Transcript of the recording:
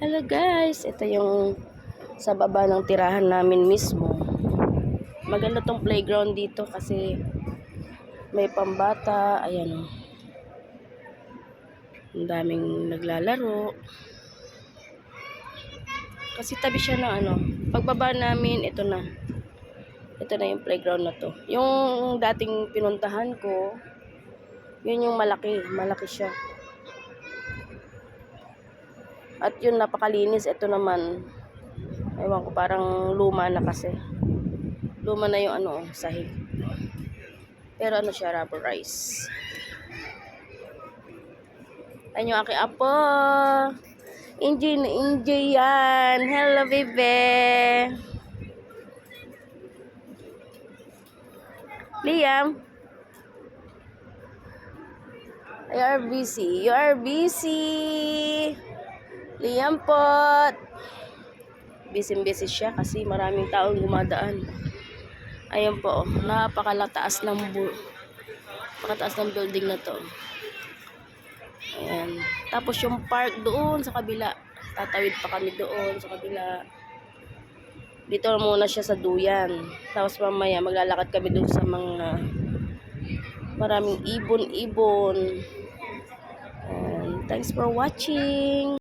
Hello guys, ito yung sa baba ng tirahan namin mismo. Maganda tong playground dito kasi may pambata, ayan. Ang daming naglalaro. Kasi tabi siya ng ano, pagbaba namin, ito na. Ito na yung playground na to. Yung dating pinuntahan ko, yun yung malaki, malaki siya. At yun, napakalinis. Ito naman, ewan ko, parang luma na kasi. Luma na yung ano, sahig. Pero ano siya, rubberized. Ayun yung aking apo. Enjoy na enjoy yan. Hello, bebe. Liam. You are busy. You are busy. Liam pot. Busy-busy siya kasi maraming taong gumadaan. Ayan po, oh, napakalataas ng bu napakataas ng building na to. Ayan. Tapos yung park doon sa kabila. Tatawid pa kami doon sa kabila. Dito muna siya sa duyan. Tapos mamaya maglalakad kami doon sa mga maraming ibon-ibon. And thanks for watching.